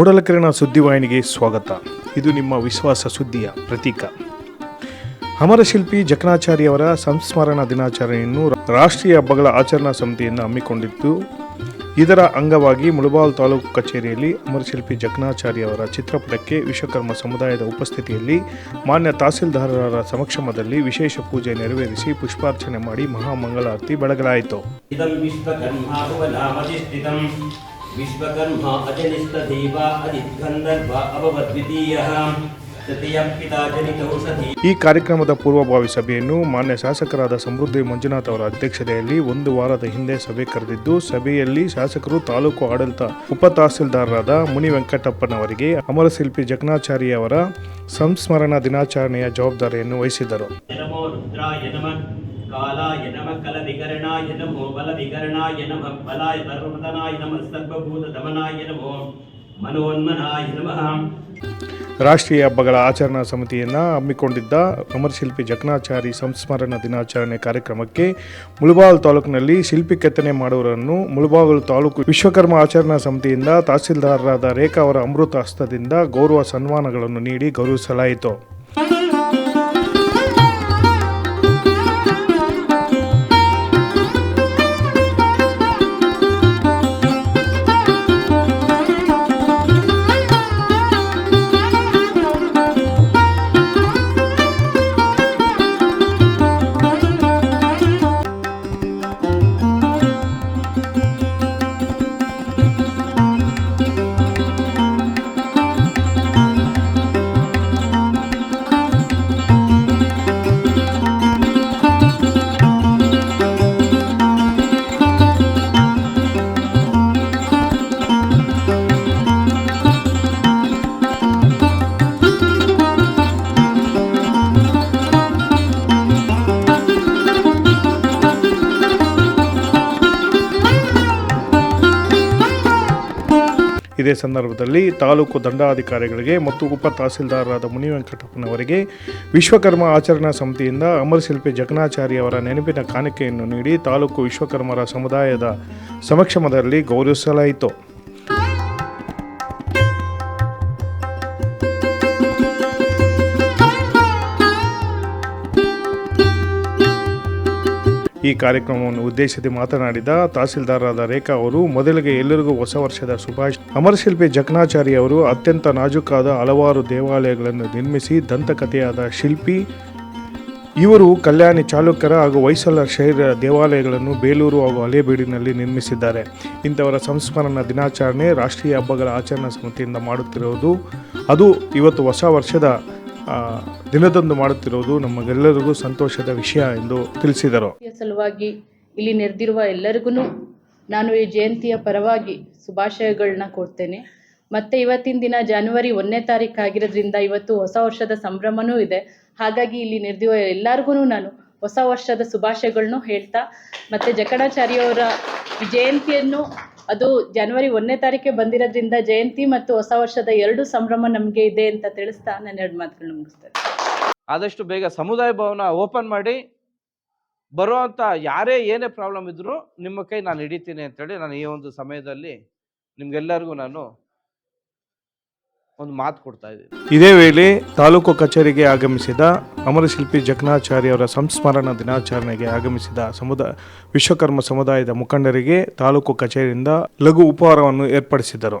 ಮೂಡಲಕಿರಣ ಸುದ್ದಿವಾಹಿನಿಗೆ ಸ್ವಾಗತ. ಇದು ನಿಮ್ಮ ವಿಶ್ವಾಸ ಸುದ್ದಿಯ ಪ್ರತೀಕ. ಅಮರಶಿಲ್ಪಿ ಜಕಣಾಚಾರ್ಯವರ ಸಂಸ್ಮರಣ ದಿನಾಚರಣೆಯನ್ನು ರಾಷ್ಟ್ರೀಯ ಹಬ್ಬಗಳ ಆಚರಣಾ ಸಮಿತಿಯನ್ನು ಹಮ್ಮಿಕೊಂಡಿತ್ತು ಇದರ ಅಂಗವಾಗಿ ಮುಳಬಾಲ್ ತಾಲೂಕು ಕಚೇರಿಯಲ್ಲಿ ಅಮರಶಿಲ್ಪಿ ಜಕಣಾಚಾರ್ಯವರ ಚಿತ್ರಪಟಕ್ಕೆ ವಿಶ್ವಕರ್ಮ ಸಮುದಾಯದ ಉಪಸ್ಥಿತಿಯಲ್ಲಿ ಮಾನ್ಯ ತಹಸೀಲ್ದಾರರ ಸಮಕ್ಷಮದಲ್ಲಿ ವಿಶೇಷ ಪೂಜೆ ನೆರವೇರಿಸಿ ಪುಷ್ಪಾರ್ಚನೆ ಮಾಡಿ ಮಹಾಮಂಗಳಾರತಿ ಬೆಳಗಲಾಯಿತು. ವಿಶ್ವಕರ್ಮ ಈ ಕಾರ್ಯಕ್ರಮದ ಪೂರ್ವಭಾವಿ ಸಭೆಯನ್ನು ಮಾನ್ಯ ಶಾಸಕರಾದ ಸಮೃದ್ಧಿ ಮಂಜುನಾಥ್ ಅವರ ಅಧ್ಯಕ್ಷತೆಯಲ್ಲಿ ಒಂದು ವಾರದ ಹಿಂದೆ ಸಭೆ ಕರೆದಿದ್ದು ಸಭೆಯಲ್ಲಿ ಶಾಸಕರು ತಾಲೂಕು ಆಡಳಿತ ಉಪ ತಹಸೀಲ್ದಾರರಾದ ಮುನಿ ವೆಂಕಟಪ್ಪನವರಿಗೆ ಅಮರಶಿಲ್ಪಿ ಜಗನಾಚಾರಿಯವರ ಸಂಸ್ಮರಣಾ ಸಂಸ್ಮರಣ ದಿನಾಚರಣೆಯ ಜವಾಬ್ದಾರಿಯನ್ನು ವಹಿಸಿದರು. ಕಾಲಾಯ நம ಕಲ ವಿಕರಣಾಯ ನಮೋ ಬಲ ವಿಕರಣಾಯ நம ಬಲಾಯ ಪರ್ವತನಾಯ நம ಸರ್ವಭೂತ ದಮನಾಯ ನಮೋ ಮನೋನ್ಮನಾಯ ನಮಃ. ರಾಷ್ಟ್ರೀಯ ಹಬ್ಬಗಳ ಆಚರಣಾ ಸಮಿತಿಯನ್ನು ಹಮ್ಮಿಕೊಂಡಿದ್ದ ಅಮರಶಿಲ್ಪಿ ಜಕಣಾಚಾರಿ ಸಂಸ್ಮರಣ ದಿನಾಚರಣೆ ಕಾರ್ಯಕ್ರಮಕ್ಕೆ ಮುಳುಬಾಲ್ ತಾಲೂಕಿನಲ್ಲಿ ಶಿಲ್ಪಿ ಕೆತ್ತನೆ ಮಾಡುವವರನ್ನು ಮುಳಬಾಗಲು ತಾಲೂಕು ವಿಶ್ವಕರ್ಮ ಆಚರಣಾ ಸಮಿತಿಯಿಂದ ತಹಸೀಲ್ದಾರರಾದ ರೇಖಾ ಅವರ ಅಮೃತ ಹಸ್ತದಿಂದ ಗೌರವ ಸನ್ಮಾನಗಳನ್ನು ನೀಡಿ ಗೌರವಿಸಲಾಯಿತು. ಇದೇ ಸಂದರ್ಭದಲ್ಲಿ ತಾಲೂಕು ದಂಡಾಧಿಕಾರಿಗಳಿಗೆ ಮತ್ತು ಉಪ ತಹಸೀಲ್ದಾರರಾದ ಮುನಿ ವೆಂಕಟಪ್ಪನವರಿಗೆ ವಿಶ್ವಕರ್ಮ ಆಚರಣಾ ಸಮಿತಿಯಿಂದ ಅಮರಶಿಲ್ಪಿ ಜಗನಾಚಾರಿ ಅವರ ನೆನಪಿನ ಕಾಣಿಕೆಯನ್ನು ನೀಡಿ ತಾಲೂಕು ವಿಶ್ವಕರ್ಮರ ಸಮುದಾಯದ ಸಮಕ್ಷಮದಲ್ಲಿ ಗೌರವಿಸಲಾಯಿತು. ಈ ಕಾರ್ಯಕ್ರಮವನ್ನು ಉದ್ದೇಶಿಸಿ ಮಾತನಾಡಿದ ತಹಸೀಲ್ದಾರರಾದ ರೇಖಾ ಅವರು, ಮೊದಲಿಗೆ ಎಲ್ಲರಿಗೂ ಹೊಸ ವರ್ಷದ ಸುಭಾಷ್ ಅಮರಶಿಲ್ಪಿ ಜಕಣಾಚಾರಿ ಅವರು ಅತ್ಯಂತ ನಾಜುಕಾದ ಹಲವಾರು ದೇವಾಲಯಗಳನ್ನು ನಿರ್ಮಿಸಿ ದಂತಕಥೆಯಾದ ಶಿಲ್ಪಿ. ಇವರು ಕಲ್ಯಾಣಿ ಚಾಲುಕ್ಯರ ಹಾಗೂ ಹೊಯ್ಸಳ ಶೈರ ದೇವಾಲಯಗಳನ್ನು ಬೇಲೂರು ಹಾಗೂ ಹಳೇಬೀಡಿನಲ್ಲಿ ನಿರ್ಮಿಸಿದ್ದಾರೆ. ಇಂಥವರ ಸಂಸ್ಮರಣ ದಿನಾಚರಣೆ ರಾಷ್ಟ್ರೀಯ ಹಬ್ಬಗಳ ಆಚರಣಾ ಸಮಿತಿಯಿಂದ ಮಾಡುತ್ತಿರುವುದು. ಅದು ಇವತ್ತು ಹೊಸ ವರ್ಷದ ದಿನದಂದು ಮಾಡುತ್ತಿರುವುದು ನಮಗೆಲ್ಲರಿಗೂ ಸಂತೋಷದ ವಿಷಯ ಎಂದು ತಿಳಿಸಿದರು. ಸಲುವಾಗಿ ಇಲ್ಲಿ ನೆರೆದಿರುವ ಎಲ್ಲರಿಗೂ ನಾನು ಈ ಜಯಂತಿಯ ಪರವಾಗಿ ಶುಭಾಶಯಗಳನ್ನ ಕೊಡ್ತೇನೆ. ಮತ್ತೆ ಇವತ್ತಿನ ದಿನ ಜಾನ್ವರಿ ಒಂದನೇ ತಾರೀಕು ಆಗಿರೋದ್ರಿಂದ ಇವತ್ತು ಹೊಸ ವರ್ಷದ ಸಂಭ್ರಮನೂ ಇದೆ. ಹಾಗಾಗಿ ಇಲ್ಲಿ ನೆರೆದಿರುವ ಎಲ್ಲರಿಗೂ ನಾನು ಹೊಸ ವರ್ಷದ ಶುಭಾಶಯಗಳನ್ನು ಹೇಳ್ತಾ, ಮತ್ತೆ ಜಕಣಾಚಾರ್ಯವರ ಜಯಂತಿಯನ್ನು ಅದು ಜನವರಿ ಒಂದನೇ ತಾರೀಕೆ ಬಂದಿರೋದ್ರಿಂದ ಜಯಂತಿ ಮತ್ತು ಹೊಸ ವರ್ಷದ ಎರಡು ಸಂಭ್ರಮ ನಮಗೆ ಇದೆ ಅಂತ ತಿಳಿಸ್ತಾ ನಾನು ಎರಡು ಮಾತುಗಳನ್ನ ಮುಗಿಸ್ತೇನೆ ಆದಷ್ಟು ಬೇಗ ಸಮುದಾಯ ಭವನ ಓಪನ್ ಮಾಡಿ ಬರುವಂಥ ಯಾರೇ ಏನೇ ಪ್ರಾಬ್ಲಮ್ ಇದ್ದರೂ ನಿಮ್ಮ ಕೈ ನಾನು ಹಿಡಿತೀನಿ ಅಂತೇಳಿ ನಾನು ಈ ಒಂದು ಸಮಯದಲ್ಲಿ ನಿಮ್ಗೆಲ್ಲರಿಗೂ ನಾನು ಒಂದು ಮಾತು ಕೊಡ್ತಾ ಇದೆ ಇದೇ ವೇಳೆ ತಾಲೂಕು ಕಚೇರಿಗೆ ಆಗಮಿಸಿದ ಅಮರಶಿಲ್ಪಿ ಜಕಣಾಚಾರ್ಯ ಅವರ ಸಂಸ್ಮರಣ ದಿನಾಚರಣೆಗೆ ಆಗಮಿಸಿದ ಸಮುದಾಯ ವಿಶ್ವಕರ್ಮ ಸಮುದಾಯದ ಮುಖಂಡರಿಗೆ ತಾಲೂಕು ಕಚೇರಿಯಿಂದ ಲಘು ಉಪಹಾರವನ್ನು ಏರ್ಪಡಿಸಿದರು.